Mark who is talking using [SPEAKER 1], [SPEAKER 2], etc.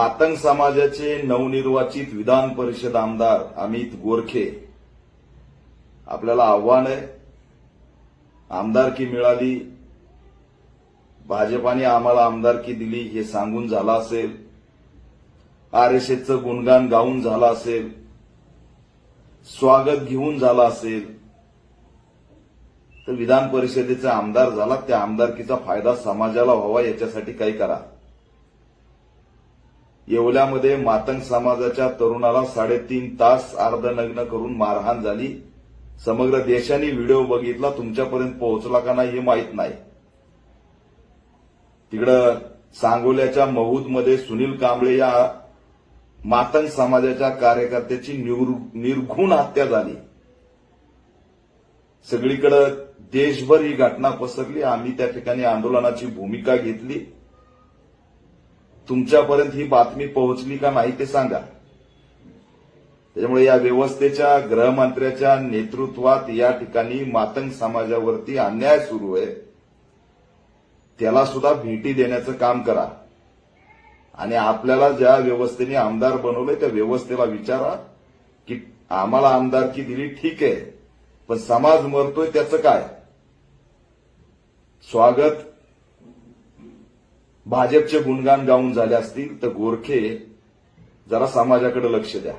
[SPEAKER 1] मातंग समाजाचे नवनिर्वाचित विधान परिषद आमदार अमित गोरखे. आपल्याला आव्हान आहे. आमदारकी मिळाली. भाजपाने आम्हाला आमदारकी दिली हे सांगून झालं असेल. आरएसएसचं गुणगान गाऊन झालं असेल. स्वागत घेऊन झालं असेल. तर विधान परिषदेचा आमदार झाला त्या आमदारकीचा फायदा समाजाला व्हावा याच्यासाठी काही करा. येवल्यामध्ये मातंग समाजाच्या तरुणाला साडेतीन तास अर्धनग्न करून मारहाण झाली. समग्र देशाने व्हिडिओ बघितला तुमच्यापर्यंत पोहोचला का नाही हे माहीत नाही. तिकडं सांगोल्याच्या महूदमध्ये सुनील कांबळे या मातंग समाजाच्या कार्यकर्त्याची निर्घुण हत्या झाली. सगळीकडे देशभर ही घटना पसरली. आम्ही त्या ठिकाणी आंदोलनाची भूमिका घेतली. तुमच्यापर्यंत ही बातमी पोहोचली का नाही ते सांगा. त्याच्यामुळे या व्यवस्थेच्या गृहमंत्र्याच्या नेतृत्वात या ठिकाणी मातंग समाजावरती अन्याय सुरू आहे. त्याला सुद्धा भेटी देण्याचं काम करा. आणि आपल्याला ज्या व्यवस्थेने आमदार बनवलंय त्या व्यवस्थेला विचारा की आम्हाला आमदारकी दिली ठीक आहे पण समाज मरतोय त्याचं काय? स्वागत भाजपचे गुणगान गाऊन झाले असतील तर गोरखे जरा समाजाकडे लक्ष द्या.